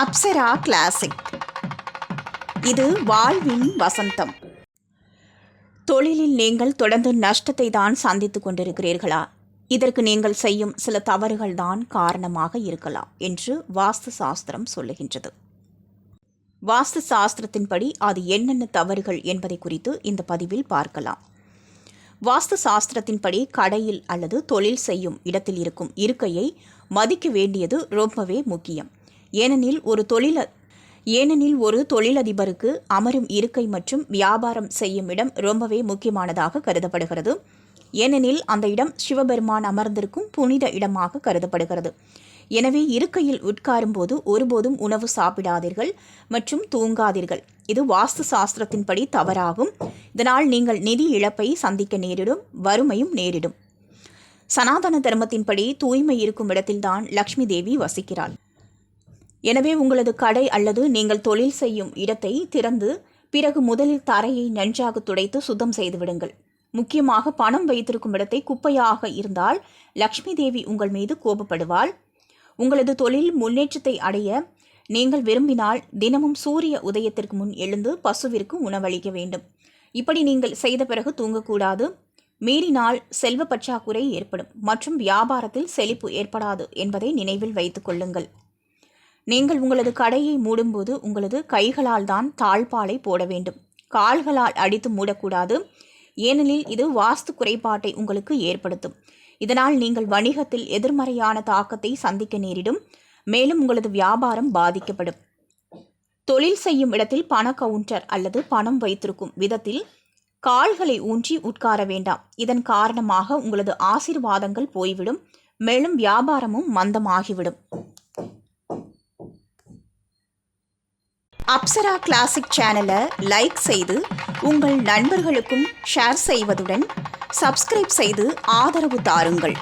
Apsara classic இது வாழ்வின் வசந்தம். தொழிலில் நீங்கள் தொடர்ந்து நஷ்டத்தை தான் சந்தித்துக் கொண்டிருக்கிறீர்களா? இதற்கு நீங்கள் செய்யும் சில தவறுகள் தான் காரணமாக இருக்கலாம் என்று வாஸ்து சாஸ்திரம் சொல்லுகின்றது. வாஸ்து சாஸ்திரத்தின்படி அது என்னென்ன தவறுகள் என்பதை குறித்து இந்த பதிவில் பார்க்கலாம். வாஸ்து சாஸ்திரத்தின்படி கடையில் அல்லது தொழில் செய்யும் இடத்தில் இருக்கும் இருக்கையை மதிக்க வேண்டியது ரொம்பவே முக்கியம். ஏனெனில் ஒரு தொழில ஏனெனில் ஒரு தொழிலதிபருக்கு அமரும் இருக்கை மற்றும் வியாபாரம் செய்யும் இடம் ரொம்பவே முக்கியமானதாக கருதப்படுகிறது. ஏனெனில் அந்த இடம் சிவபெருமான் அமர்ந்திருக்கும் புனித இடமாக கருதப்படுகிறது. எனவே இருக்கையில் உட்காரும்போது ஒருபோதும் உணவு சாப்பிடாதீர்கள் மற்றும் தூங்காதீர்கள். இது வாஸ்து சாஸ்திரத்தின்படி தவறாகும். இதனால் நீங்கள் நிதி இழப்பை சந்திக்க நேரிடும் வறுமையும் நேரிடும். சனாதன தர்மத்தின்படி தூய்மை இருக்கும் இடத்தில்தான் லக்ஷ்மி தேவி வசிக்கிறாள். எனவே உங்களது கடை அல்லது நீங்கள் தொழில் செய்யும் இடத்தை திறந்து பிறகு முதலில் தரையை நன்றாக துடைத்து சுத்தம் செய்துவிடுங்கள் முக்கியமாக பணம் வைத்திருக்கும் இடத்தை குப்பையாக இருந்தால் லக்ஷ்மி தேவி உங்கள் மீது கோபப்படுவாள். உங்களது தொழில் முன்னேற்றத்தை அடைய நீங்கள் விரும்பினால் தினமும் சூரிய உதயத்திற்கு முன் எழுந்து பசுவிற்கு உணவளிக்க வேண்டும். இப்படி நீங்கள் செய்த பிறகு தூங்கக்கூடாது. மீறினால் செல்வ பற்றாக்குறை ஏற்படும் மற்றும் வியாபாரத்தில் செழிப்பு ஏற்படாது என்பதை நினைவில் வைத்துக் கொள்ளுங்கள். நீங்கள் உங்களது கடையை மூடும்போது உங்களது கைகளால் தான் தாழ்பாலை போட வேண்டும். கால்களால் அடித்து மூடக்கூடாது. ஏனெனில் இது வாஸ்து குறைபாட்டை உங்களுக்கு ஏற்படுத்தும். இதனால் நீங்கள் வணிகத்தில் எதிர்மறையான தாக்கத்தை சந்திக்க நேரிடும். மேலும் உங்களது வியாபாரம் பாதிக்கப்படும். தொழில் செய்யும் இடத்தில் பண கவுண்டர் அல்லது பணம் வைத்திருக்கும் விதத்தில் கால்களை ஊன்றி உட்கார வேண்டாம். இதன் காரணமாக உங்களது ஆசீர்வாதங்கள் போய்விடும். மேலும் வியாபாரமும் மந்தமாகிவிடும். அப்சரா கிளாசிக் சேனலை லைக் செய்து உங்கள் நண்பர்களுக்கும் ஷேர் செய்வதுடன் சப்ஸ்கிரைப் செய்து ஆதரவு தாருங்கள்.